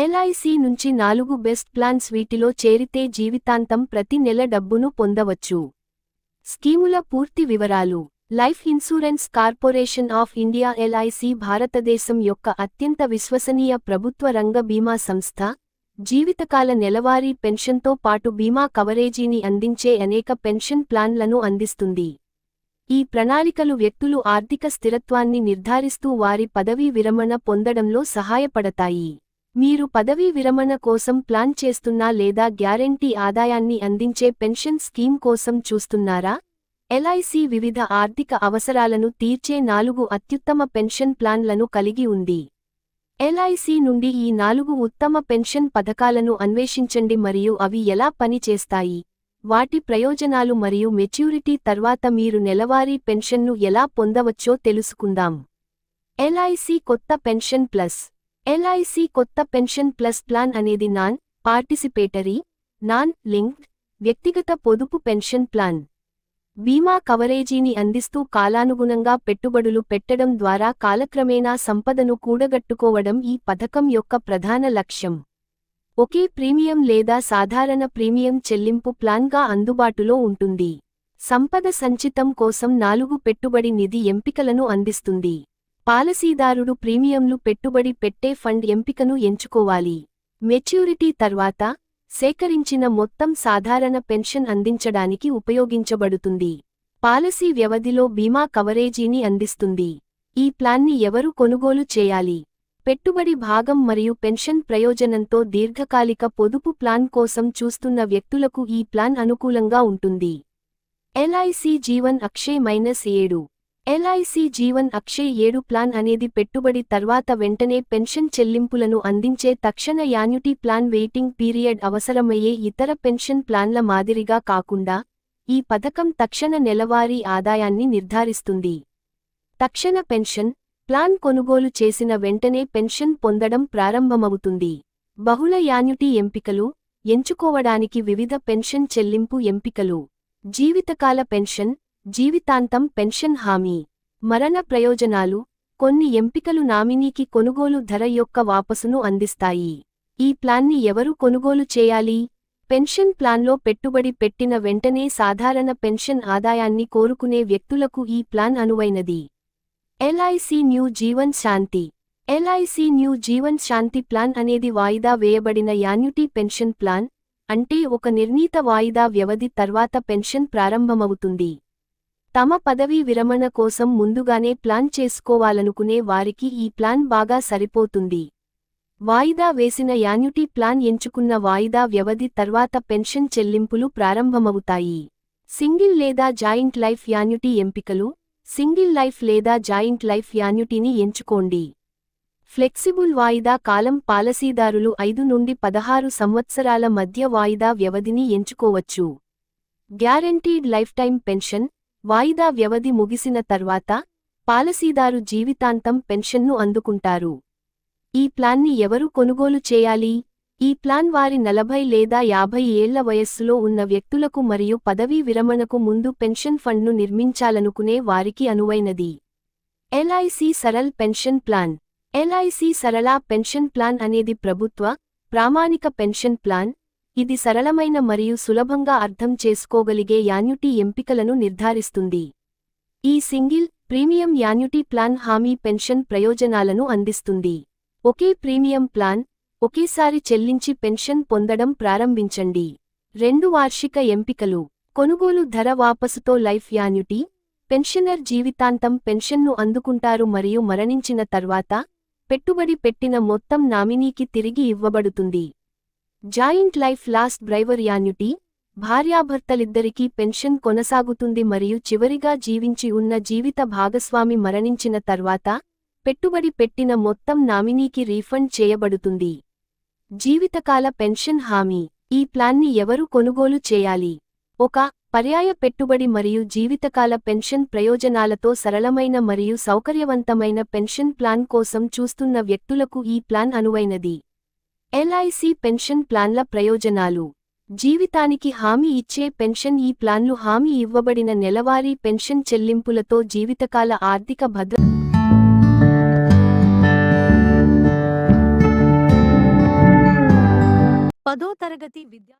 LIC నుంచి నాలుగు best plans వీటిలో చేరితే జీవితాంతం ప్రతి నెల డబ్బును పొందవచ్చు. స్కీముల పూర్తి వివరాలు. Life insurance corporation of India LIC భారతదేశం యొక్క అత్యంత విశ్వసనీయ ప్రభుత్వ రంగ బీమా సంస్థ జీవితకాల నెలవారీ పెన్షన్తో పాటు బీమా కవరేజీని అందించే అనేక పెన్షన్ ప్లాన్లను అందిస్తుంది. ఈ ప్రణాళికలు వ్యక్తులు ఆర్థిక స్థిరత్వాన్ని నిర్ధారిస్తూ వారి పదవీ విరమణ పొందడంలో సహాయపడతాయి. మీరు పదవీ విరమణ కోసం ప్లాన్ చేస్తున్నా లేదా గ్యారెంటీ ఆదాయాన్ని అందించే పెన్షన్ స్కీమ్ కోసం చూస్తున్నారా? ఎల్ఐసి వివిధ ఆర్థిక అవసరాలను తీర్చే నాలుగు అత్యుత్తమ పెన్షన్ ప్లాన్లను కలిగి ఉంది. ఎల్ఐసి నుండి ఈ నాలుగు ఉత్తమ పెన్షన్ పథకాలను అన్వేషించండి మరియు అవి ఎలా పనిచేస్తాయి? వాటి ప్రయోజనాలు మరియు మెచ్యూరిటీ తర్వాత మీరు నెలవారీ పెన్షన్ను ఎలా పొందవచ్చో తెలుసుకుందాం. ఎల్ఐసి కొత్త పెన్షన్ ప్లస్ ఎల్ఐసి కొత్త పెన్షన్ ప్లస్ ప్లాన్ అనేది నాన్ పార్టిసిపేటరీ నాన్ లింక్డ్ వ్యక్తిగత పొదుపు పెన్షన్ ప్లాన్. బీమా కవరేజీని అందిస్తూ కాలానుగుణంగా పెట్టుబడులు పెట్టడం ద్వారా కాలక్రమేణా సంపదను కూడగట్టుకోవడం ఈ పథకం యొక్క ప్రధాన లక్ష్యం. ఒకే ప్రీమియం లేదా సాధారణ ప్రీమియం చెల్లింపు ప్లాన్గా అందుబాటులో ఉంటుంది. సంపద సంచితం కోసం నాలుగు పెట్టుబడి నిధి ఎంపికలను అందిస్తుంది. పాలసీదారుడు ప్రీమియంలు పెట్టుబడి పెట్టే ఫండ్ ఎంపికను ఎంచుకోవాలి. మెచ్యూరిటీ తర్వాత సేకరించిన మొత్తం సాధారణ పెన్షన్ అందించడానికి ఉపయోగించబడుతుంది. పాలసీ వ్యవధిలో బీమా కవరేజీని అందిస్తుంది. ఈ ప్లాన్ని ఎవరు కొనుగోలు చేయాలి? పెట్టుబడి భాగం మరియు పెన్షన్ ప్రయోజనంతో దీర్ఘకాలిక పొదుపు ప్లాన్ కోసం చూస్తున్న వ్యక్తులకు ఈ ప్లాన్ అనుకూలంగా ఉంటుంది. ఎల్ఐసి జీవన్ అక్షయ్ మైనస్ ఏడు ఎల్ఐసి జీవన్ అక్షయ్ ఏడు ప్లాన్ అనేది పెట్టుబడి తర్వాత వెంటనే పెన్షన్ చెల్లింపులను అందించే తక్షణ యాన్యుటీ ప్లాన్ వెయిటింగ్ పీరియడ్ అవసరమయ్యే ఇతర పెన్షన్ ప్లాన్ల మాదిరిగా కాకుండా ఈ పథకం తక్షణ నెలవారీ ఆదాయాన్ని నిర్ధారిస్తుంది. తక్షణ పెన్షన్ ప్లాన్ కొనుగోలు చేసిన వెంటనే పెన్షన్ పొందడం ప్రారంభమవుతుంది. బహుళ యాన్యుటీ ఎంపికలు ఎంచుకోవడానికి వివిధ పెన్షన్ చెల్లింపు ఎంపికలు. జీవితకాల పెన్షన్ జీవితాంతం పెన్షన్ హామీ మరణ ప్రయోజనాలు కొన్ని ఎంపికలు నామినీకి కొనుగోలు ధర యొక్క వాపసును అందిస్తాయి. ఈ ప్లాన్ని ఎవరు కొనుగోలు చేయాలి? పెన్షన్ ప్లాన్లో పెట్టుబడి పెట్టిన వెంటనే సాధారణ పెన్షన్ ఆదాయాన్ని కోరుకునే వ్యక్తులకు ఈ plan అనువైనది. LIC new Jeevan Shanti. LIC new Jeevan Shanti plan అనేది వాయిదా వేయబడిన యాన్యుటీ పెన్షన్ ప్లాన్ అంటే ఒక నిర్ణీత వాయిదా వ్యవధి తర్వాత పెన్షన్ ప్రారంభమవుతుంది. తమ పదవీ విరమణ కోసం ముందుగానే ప్లాన్ చేసుకోవాలనుకునే వారికి ఈ ప్లాన్ బాగా సరిపోతుంది. వాయిదా వేసిన యాన్యుటీ ప్లాన్ ఎంచుకున్న వాయిదా వ్యవధి తర్వాత పెన్షన్ చెల్లింపులు ప్రారంభమవుతాయి. సింగిల్ లేదా జాయింట్ లైఫ్ యాన్యుటీ ఎంపికలు సింగిల్ లైఫ్ లేదా జాయింట్ లైఫ్ యాన్యుటీని ఎంచుకోండి. ఫ్లెక్సిబుల్ వాయిదా కాలం పాలసీదారులు ఐదు నుండి పదహారు సంవత్సరాల మధ్య వాయిదా వ్యవధిని ఎంచుకోవచ్చు. గ్యారంటీడ్ లైఫ్ టైం పెన్షన్ వాయిదా వ్యవధి ముగిసిన తర్వాత పాలసీదారు జీవితాంతం పెన్షన్ను అందుకుంటారు. ఈ ప్లాన్ని ఎవరు కొనుగోలు చేయాలి? ఈ ప్లాన్ వారి నలభై లేదా యాభై ఏళ్ళ వయస్సులో ఉన్న వ్యక్తులకు మరియు పదవీ విరమణకు ముందు పెన్షన్ ఫండ్ను నిర్మించాలనుకునే వారికి అనువైనది. LIC Saral pension plan. LIC Sarala pension plan అనేది ప్రభుత్వ ప్రామాణిక పెన్షన్ ప్లాన్ ఇది సరళమైన మరియు సులభంగా అర్థం చేసుకోగలిగే యాన్యుటీ ఎంపికలను నిర్ధారిస్తుంది. ఈ సింగిల్ ప్రీమియం యాన్యుటీ ప్లాన్ హామీ పెన్షన్ ప్రయోజనాలను అందిస్తుంది. ఒకే ప్రీమియం ప్లాన్ ఒకేసారి చెల్లించి పెన్షన్ పొందడం ప్రారంభించండి. రెండు వార్షిక ఎంపికలు. కొనుగోలు ధర వాపసుతో లైఫ్ యాన్యుటీ పెన్షనర్ జీవితాంతం పెన్షన్ను అందుకుంటారు మరియు మరణించిన తర్వాత పెట్టుబడి పెట్టిన మొత్తం నామినీకి తిరిగి ఇవ్వబడుతుంది. Joint life last survivor annuity భార్యాభర్తలిద్దరికీ pension కొనసాగుతుంది మరియు చివరిగా జీవించి ఉన్న జీవిత భాగస్వామి మరణించిన తర్వాత పెట్టుబడి పెట్టిన మొత్తం నామినీకి రీఫండ్ చేయబడుతుంది. జీవితకాల పెన్షన్ హామీ. ఈ ప్లాన్ని ఎవరు కొనుగోలు చేయాలి? ఒక పర్యాయ పెట్టుబడి మరియు జీవితకాల పెన్షన్ ప్రయోజనాలతో సరళమైన మరియు సౌకర్యవంతమైన పెన్షన్ ప్లాన్ కోసం చూస్తున్న వ్యక్తులకు ఈ ప్లాన్ అనువైనది. ఎల్ఐసి పెన్షన్ ప్లాన్ల ప్రయోజనాలు. జీవితానికి హామీ ఇచ్చే పెన్షన్ ఈ ప్లాన్లు హామీ ఇవ్వబడిన నెలవారీ పెన్షన్ చెల్లింపులతో జీవితకాల ఆర్థిక భద్ర పదో తరగతి విద్యా